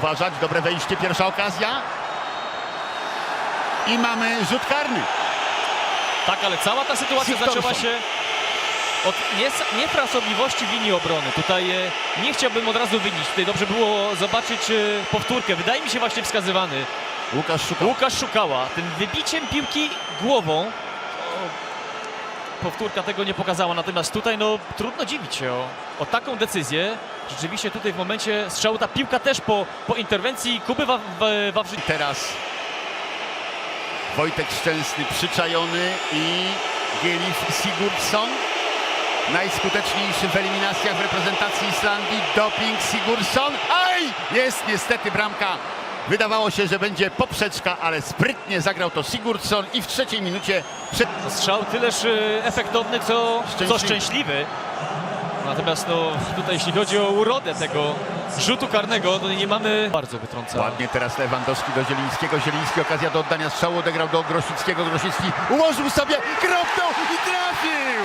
Uważać, dobre wejście, pierwsza okazja. I mamy rzut karny. Tak, ale cała ta sytuacja zaczęła się od niefrasobliwości w linii obrony. Tutaj e, nie chciałbym od razu wynić. Tutaj dobrze było zobaczyć e, powtórkę. Wydaje mi się właśnie wskazywany. Łukasz szukał. Łukasz Szukała tym wybiciem piłki głową. Powtórka tego nie pokazała, natomiast tutaj no trudno dziwić się o, o taką decyzję. Rzeczywiście tutaj w momencie strzału ta piłka też po, po interwencji Kuby Wa- Wa-. Teraz Wojtek Szczęsny przyczajony i Gielif Sigurdsson. Najskuteczniejszy w eliminacjach w reprezentacji Islandii. Doping Sigurdsson. Aj! Jest niestety bramka. Wydawało się, że będzie poprzeczka, ale sprytnie zagrał to Sigurdsson i w trzeciej minucie przed... Strzał tyleż e, efektowny, co co Szczęśliwy. szczęśliwy. Natomiast no, tutaj jeśli chodzi o urodę tego rzutu karnego, to nie mamy... Bardzo wytrąca. Ładnie teraz Lewandowski do Zielińskiego. Zieliński okazja do oddania strzału odegrał do Grosickiego. Grosicki ułożył sobie, kropnął i trafił!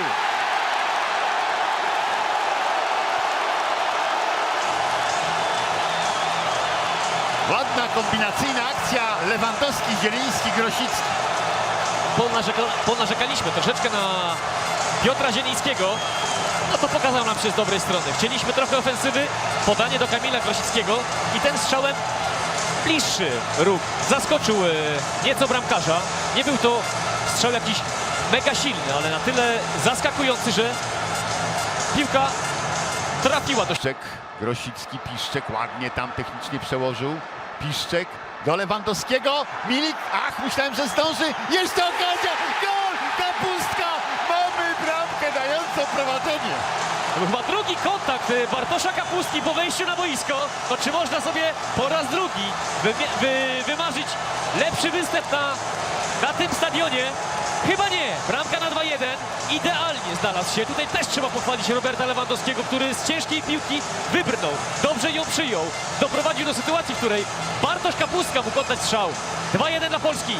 Ładna kombinacyjna akcja Lewandowski, Zieliński, Grosicki. Ponarzeka, ponarzekaliśmy troszeczkę na Piotra Zielińskiego. No to pokazał nam się z dobrej strony. Chcieliśmy trochę ofensywy, podanie do Kamila Grosickiego i ten strzałem bliższy róg. Zaskoczył e, nieco bramkarza. Nie był to strzał jakiś mega silny, ale na tyle zaskakujący, że piłka trafiła do Grosicki, Piszczek ładnie tam technicznie przełożył. Piszczek do Lewandowskiego. Milik, ach, myślałem, że zdąży. Jeszcze okazja, gol, kapustka. Mamy bramkę dającą prowadzenie. Chyba drugi kontakt y, Bartosza Kapustki po wejściu na boisko. To czy można sobie po raz drugi wymie- wy, wymarzyć lepszy występ na, na tym stadionie? Chyba nie. Bramka na 2-1. Idealnie znalazł się. Tutaj też trzeba pochwalić Roberta Lewandowskiego, który z ciężkiej piłki wybrnął. Dobrze ją przyjął. Doprowadził do sytuacji, w której Bartosz Kapustka mógł oddać strzał. 2-1 dla Polski.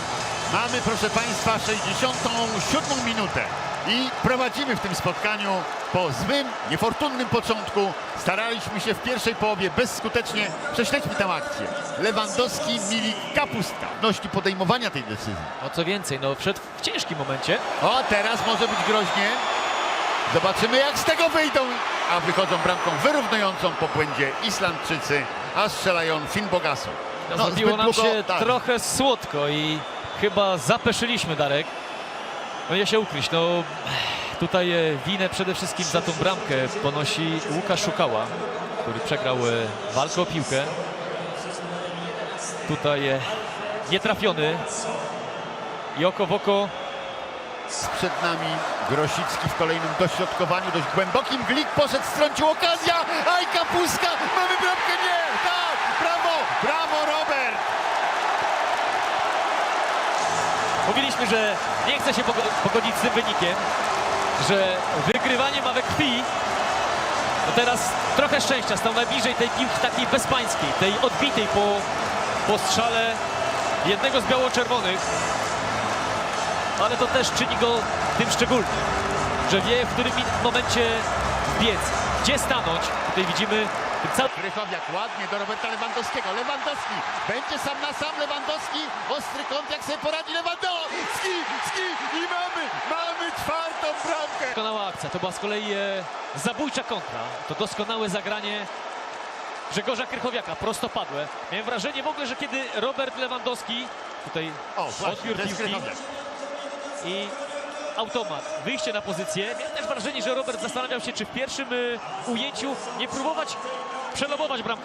Mamy, proszę Państwa, 67 minutę i prowadzimy w tym spotkaniu po złym, niefortunnym początku. Staraliśmy się w pierwszej połowie bezskutecznie. Prześledźmy tę akcję. Lewandowski, Milik, Kapustka. Ności podejmowania tej decyzji. No co więcej, no wszedł w ciężkim momencie. O, teraz może być groźnie. Zobaczymy, jak z tego wyjdą. A wychodzą bramką wyrównującą po błędzie Islandczycy, a strzelają Finn Bogasu. No, Zrobiło zbyt nam długo- się tak. trochę słodko i chyba zapeszyliśmy Darek. No nie się ukryć, no tutaj e, winę przede wszystkim za tą bramkę ponosi Łukasz Szukała, który przegrał e, walkę o piłkę. Tutaj e, nietrafiony i oko w oko Przed nami Grosicki w kolejnym dośrodkowaniu, dość głębokim. Glik poszedł, strącił okazja. Aj, Kapuska! Mamy bramkę, nie! Tak! Brawo! Brawo, Robert! Mówiliśmy, że nie chce się pogo- pogodzić z tym wynikiem, że wygrywanie ma we krwi. No teraz trochę szczęścia, stał najbliżej tej piłki takiej bezpańskiej, tej odbitej po, po strzale jednego z biało-czerwonych. Ale to też czyni go tym szczególnym, że wie w którym momencie biec, gdzie stanąć. Tutaj widzimy cały... Krychowiak ładnie do Roberta Lewandowskiego. Lewandowski będzie sam na sam. Lewandowski. Ostry kąt, jak sobie poradzi Lewandowski. Ski i mamy, mamy czwartą bramkę. Doskonała akcja. To była z kolei e, zabójcza kontra. To doskonałe zagranie Grzegorza Krychowiaka, prostopadłe. Miałem wrażenie w ogóle, że kiedy Robert Lewandowski tutaj O, odbiór piłki i automat, wyjście na pozycję. Miałem też wrażenie, że Robert zastanawiał się, czy w pierwszym e, ujęciu nie próbować przelobować bramkę.